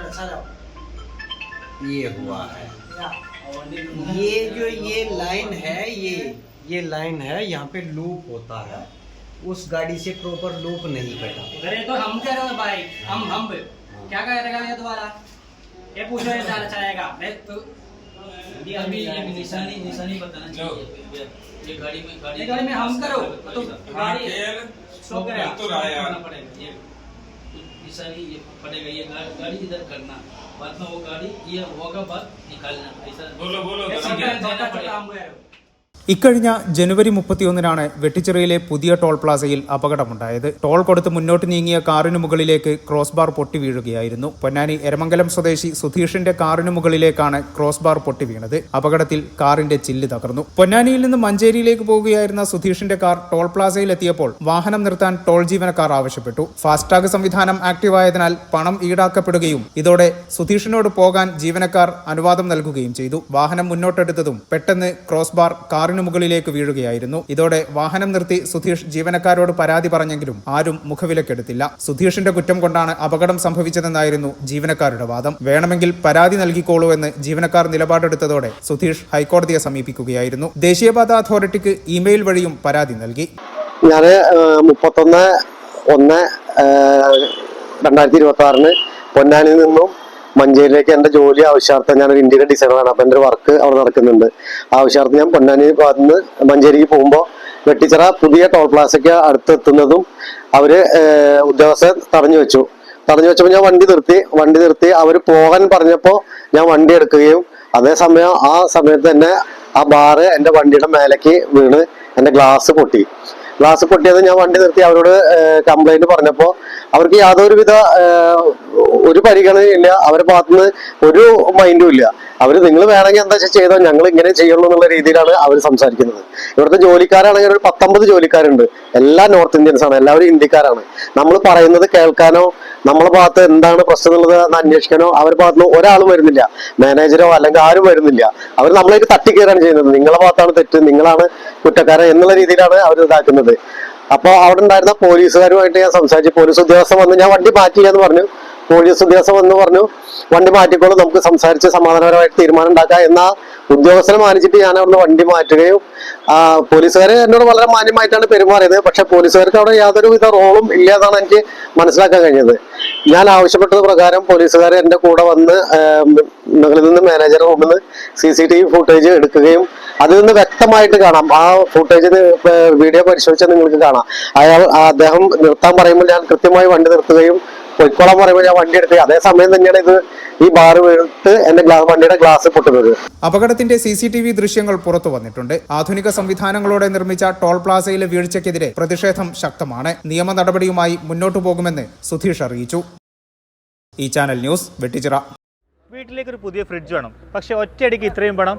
अच्छा जाओ ये हुआ है। ये जो ये लाइन है ये ये लाइन है यहाँ पे लूप होता है। उस गाड़ी से प्रॉपर लूप नहीं कटा। अरे तो हम कह रहे हो बाइक हम हम। क्या करेगा ये दोबारा ये पूछो ये चला चलाएगा। नहीं तो अभी एक निशानी निशानी बताना चाहिए ये- ये गाड़ी में गाड़ी गाड़ी में हम करो तो गाड़ी शो शो करेगा तो रहा यार। पड़ेगा ये निशानी ये पड़ेगा ये गाड़ी इधर करना। बाद में वो गाड़ी ये होगा बाद निकालना ऐसा बोलो बोलो ऐसा छोटा छोटा पड़ेगा। ഇക്കഴിഞ്ഞ ജനുവരി മുപ്പത്തിയൊന്നിനാണ് വെട്ടിച്ചിറയിലെ പുതിയ ടോൾ പ്ലാസയിൽ അപകടമുണ്ടായത്. ടോൾ കൊടുത്ത് മുന്നോട്ട് നീങ്ങിയ കാറിനു മുകളിലേക്ക് ക്രോസ് ബാർ പൊട്ടി വീഴുകയായിരുന്നു. പൊന്നാനി എരമംഗലം സ്വദേശി സുധീഷിന്റെ കാറിനു മുകളിലേക്കാണ് ക്രോസ് ബാർ പൊട്ടി വീണത്. അപകടത്തിൽ കാറിന്റെ ചില്ല് തകർന്നു. പൊന്നാനിയിൽ നിന്ന് മഞ്ചേരിയിലേക്ക് പോവുകയായിരുന്ന സുധീഷിന്റെ കാർ ടോൾ പ്ലാസയിൽ എത്തിയപ്പോൾ വാഹനം നിർത്താൻ ടോൾ ജീവനക്കാർ ആവശ്യപ്പെട്ടു. ഫാസ്ടാഗ് സംവിധാനം ആക്റ്റീവായതിനാൽ പണം ഈടാക്കപ്പെടുകയും ഇതോടെ സുധീഷിനോട് പോകാൻ ജീവനക്കാർ അനുവാദം നൽകുകയും ചെയ്തു. വാഹനം മുന്നോട്ടെടുത്തതും പെട്ടെന്ന് ക്രോസ് ബാർ കാറിൽ കാറിന് മുകളിലേക്ക് വീഴുകയായിരുന്നു. ഇതോടെ വാഹനം നിർത്തി സുധീഷ് ജീവനക്കാരോട് പരാതി പറഞ്ഞെങ്കിലും ആരും മുഖവിലക്കെടുത്തില്ല. സുധീഷിന്റെ കുറ്റം കൊണ്ടാണ് അപകടം സംഭവിച്ചതെന്നായിരുന്നു ജീവനക്കാരുടെ വാദം. വേണമെങ്കിൽ പരാതി നൽകിക്കോളൂ എന്ന് ജീവനക്കാർ നിലപാടെടുത്തതോടെ സുധീഷ് ഹൈക്കോടതിയെ സമീപിക്കുകയായിരുന്നു. ദേശീയപാത അതോറിറ്റിക്ക് ഇമെയിൽ വഴിയും പരാതി നൽകി. ഞാൻ മുപ്പത്തൊന്ന് ഒന്ന് രണ്ടായിരത്തി ഇരുപത്തി ആറിന് പൊന്നാനിൽ നിന്നും മഞ്ചേരിയിലേക്ക് എന്റെ ജോലി ആവശ്യാർത്ഥം ഞാനൊരു ഇന്ത്യയുടെ ഡിസൈനറാണ് അപ്പം എന്റെ ഒരു വർക്ക് അവിടെ നടക്കുന്നുണ്ട്. ആവശ്യാർത്ഥം ഞാൻ പൊന്നാനി ഭാഗത്തുനിന്ന് മഞ്ചേരിക്ക് പോകുമ്പോൾ വെട്ടിച്ചിറ പുതിയ ടോൾ പ്ലാസയ്ക്ക് അടുത്തെത്തുന്നതും അവർ ഉദ്യോഗസ്ഥർ തടഞ്ഞു വെച്ചു. തടഞ്ഞു വെച്ചപ്പോൾ ഞാൻ വണ്ടി നിർത്തി. വണ്ടി നിർത്തി അവർ പോകാൻ പറഞ്ഞപ്പോൾ ഞാൻ വണ്ടി എടുക്കുകയും അതേസമയം ആ സമയത്ത് തന്നെ ആ ബാറ് എന്റെ വണ്ടിയുടെ മേലേക്ക് വീണ് എന്റെ ഗ്ലാസ് പൊട്ടി. ഗ്ലാസ് പൊട്ടിയത് ഞാൻ വണ്ടി നിർത്തി അവരോട് കംപ്ലൈന്റ് പറഞ്ഞപ്പോൾ അവർക്ക് യാതൊരുവിധ ഒരു പരിഗണനയില്ല അവരെ ഭാഗത്തുനിന്ന് ഒരു മൈൻഡും ഇല്ല. അവർ നിങ്ങൾ വേണമെങ്കിൽ എന്താ വെച്ചാൽ ചെയ്തോ ഞങ്ങൾ ഇങ്ങനെ ചെയ്യുള്ളൂ എന്നുള്ള രീതിയിലാണ് അവർ സംസാരിക്കുന്നത്. ഇവിടുത്തെ ജോലിക്കാരാണെങ്കിൽ ഒരു പത്തൊമ്പത് ജോലിക്കാരുണ്ട്. എല്ലാ നോർത്ത് ഇന്ത്യൻസ് ആണ് എല്ലാവരും ഹിന്ദിക്കാരാണ്. നമ്മൾ പറയുന്നത് കേൾക്കാനോ നമ്മളെ ഭാഗത്ത് എന്താണ് പ്രശ്നം എന്നുള്ളത് എന്ന് അന്വേഷിക്കാനോ അവരുടെ ഭാഗത്തുനിന്ന് ഒരാളും വരുന്നില്ല. മാനേജരോ അല്ലെങ്കിൽ ആരും വരുന്നില്ല. അവർ നമ്മളേക്ക് തട്ടിക്കയറാണ് ചെയ്യുന്നത്. നിങ്ങളെ ഭാഗത്താണ് തെറ്റ് നിങ്ങളാണ് കുറ്റക്കാരൻ എന്നുള്ള രീതിയിലാണ് അവർ ഇതാക്കുന്നത്. അപ്പോൾ അവിടെ ഉണ്ടായിരുന്ന പോലീസുകാരുമായിട്ട് ഞാൻ സംസാരിച്ചു പോലീസ് ഉദ്യോഗസ്ഥൻ വന്ന് ഞാൻ വണ്ടി മാറ്റിയെന്ന് പറഞ്ഞു. പോലീസ് ഉദ്യോഗസ്ഥൻ വന്ന് പറഞ്ഞു വണ്ടി മാറ്റിക്കോളും നമുക്ക് സംസാരിച്ച് സമാധാനപരമായിട്ട് തീരുമാനം ഉണ്ടാക്കാം എന്ന ഉദ്യോഗസ്ഥനെ മാനിച്ചിട്ട് ഞാൻ അവിടുന്ന് വണ്ടി മാറ്റുകയും ആ, പോലീസുകാര് എന്നോട് വളരെ മാന്യമായിട്ടാണ് പെരുമാറിയത്. പക്ഷെ പോലീസുകാർക്ക് അവിടെ യാതൊരു വിധ റോളും ഇല്ല എന്നാണ് എനിക്ക് മനസ്സിലാക്കാൻ കഴിഞ്ഞത്. ഞാൻ ആവശ്യപ്പെട്ടത് പ്രകാരം പോലീസുകാർ എന്റെ കൂടെ വന്ന് മുകളിൽ നിന്ന് മാനേജർ റൂമിൽ നിന്ന് C C T V footage എടുക്കുകയും അതിൽ നിന്ന് വ്യക്തമായിട്ട് കാണാം. ആ ഫുട്ടേജ് വീഡിയോ പരിശോധിച്ചാൽ നിങ്ങൾക്ക് കാണാം. അയാൾ അദ്ദേഹം നിർത്താൻ പറയുമ്പോൾ ഞാൻ കൃത്യമായി വണ്ടി നിർത്തുകയും പൊയ്ക്കോളാൻ പറയുമ്പോൾ ഞാൻ വണ്ടി എടുത്ത് അതേ സമയം തന്നെയാണ് ഇത് ഈ ബാർ വീഴ്ത്ത് എന്റെ വണ്ടിയുടെ ഗ്ലാസ് പൊട്ടുന്നത്. അപകടത്തിന്റെ സി സി ടി വി ദൃശ്യങ്ങൾ പുറത്തു വന്നിട്ടുണ്ട്. ആധുനിക സംവിധാനങ്ങളോടെ നിർമ്മിച്ച ടോൾ പ്ലാസയിലെ വീഴ്ചയ്ക്കെതിരെ പ്രതിഷേധം ശക്തമാണ്. നിയമ നടപടിയുമായി മുന്നോട്ടു പോകുമെന്ന് സുധീഷ് അറിയിച്ചു. ഈ ചാനൽ ന്യൂസ് വെട്ടിച്ചിറ. വീട്ടിലേക്ക് ഒരു പുതിയ ഫ്രിഡ്ജ് വേണം. പക്ഷെ ഒറ്റയടിക്ക് ഇത്രയും പണം